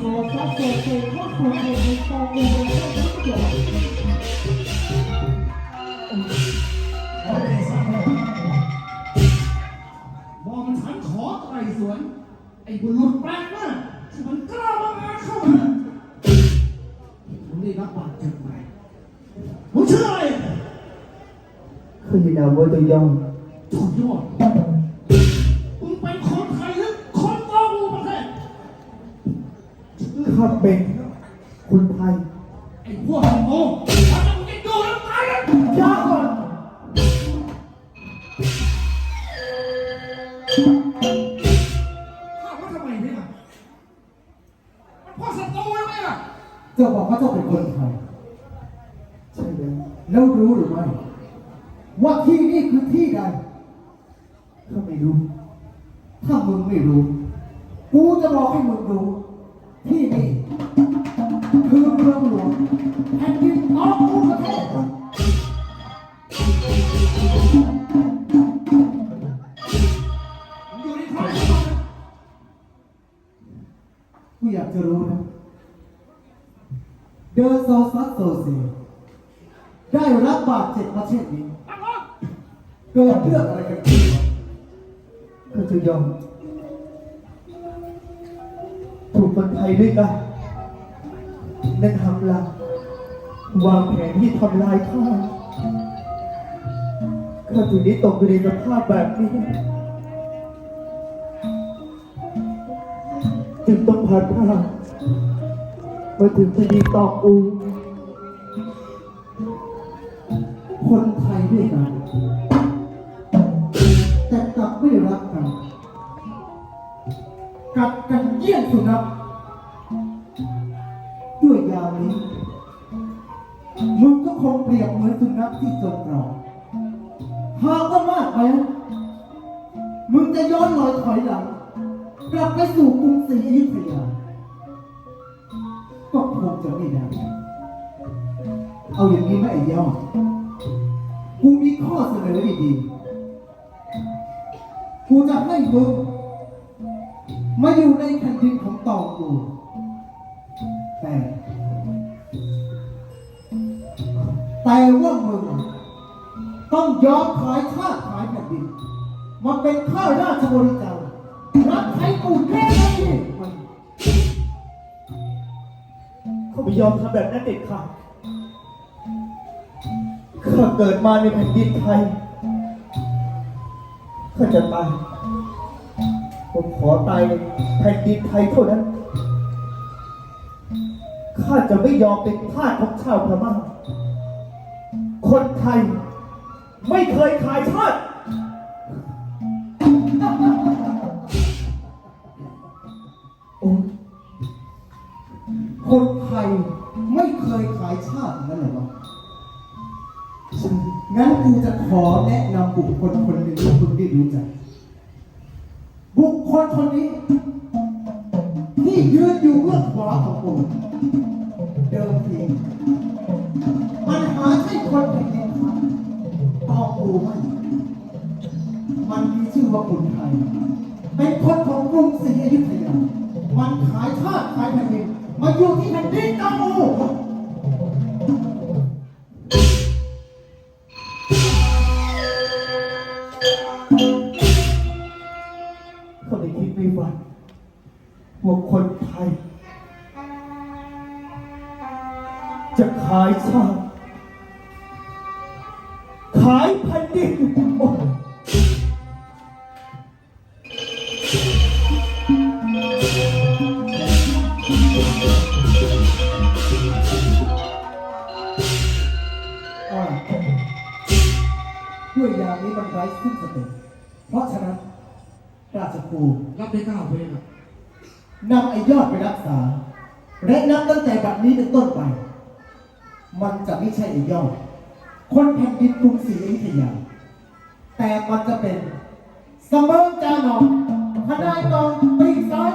โซซัสโซเซข้อโซเซในโซเอในโซเซมองฉันขอไต่สวน ไอ้บุรุษแปลกหน้าที่มันกล้ามาอาเข้ามามึงได้รับบาดเจ็บไหมมึงชื่ออะไรข้ามีนามว่าตัวยองสุดยอด ข้าเป็นคนไทย ไอ้พวกโง่ถ้ามึงจะดูแล้วตายกันช้าก่อนถาว่าทำไมเนี่ยมันพ่อศัตรูแล้วไหมล่ะเจ้าบอกว่าเจ้าเป็นคนไทย ใช่แล้วแล้วรู้หรือไม่ ว่าที่นี่คือที่ใดข้าไม่รู้ ถ้ามึงไม่รู้ กูจะบอกให้มึงรู้ ที่นี่ คือเมืองหลวงแผ่นดินน้องกูประเทศอยู่ในท้องของมันกูอยากจะรู้นะ เดินโซซัสโซเซได้รับบาดเจ็บมาเช่นนี้ เกิดเรื่องอะไรกันขึ้นก็จะยอม ถูกคนไทยด้วยกันนั่นทำลายวางแผนที่ทำลายข้าข้าถึงได้ตกอยู่ในสภาพแบบนี้ จึงต้องพาข้ามาถึงคดีตอกอู ยี่ยงสุนัขด้วยยานี้มึงก็คงเปรียบเหมือนสุนัขที่จนตรอกหากก็มากไปมึงจะย้อนรอยถอยหลัง กลับไปสู่กรุงศรีอยุธยาก็คงจะไม่ได้เอาอย่างนี้ไหมไอ้ยอดกูมีข้อเสนอดีๆกูจะให้มึง มาอยู่ในแผ่นดินของตองกูแต่แต่ว่ามึงต้องยอมขายชาติขายแผ่นดินมาเป็นข้าราชบริจารับใช้กูแค่นั้นเขาไม่ยอมทำแบบนั้นเด็ดขาดข้าเกิดมาในแผ่นดินไทยข้าจะตาย ขอตายแผ่นดินไทยเท่านั้น ข้าจะไม่ยอมเป็นทาสของชาวพม่า คนไทย ไม่เคยขายชาติโอ้คนไทยไม่เคยขายชาตินั่นหรอวะงั้นกูจะขอแนะนำบุคคลคนหนึ่งที่คุณได้รู้จัก คคลคนนี้ ที่ยืนอยู่เบื้องขวาของกูเดิมทีมันหาใช่คนแผ่นดินไทยตองกูไม่มันมีชื่อว่าคุณไทย เป็นคนของกรุงศรีอยุธยา มันขายชาติขายแผ่นดินมาอยู่ที่แผ่นดินตองกู คิดไม่ฝันว่าคนไทย จะขายชาติขายแผ่นดินโอ้ยอ่าด้วยยานี้มันไร้ซึ่งสติ เพราะฉะนั้น ราชครูรับได้เก้าเพลงอะนำไอ้ยอดไปรักษา และนับตั้งแต่บัดนี้เป็นต้นไป มันจะไม่ใช่ไอ้ยอด คนแผ่นดินกรุงศรีอยุธยา แต่มันจะเป็นเสมอจานอนทนายกองปีกซ้าย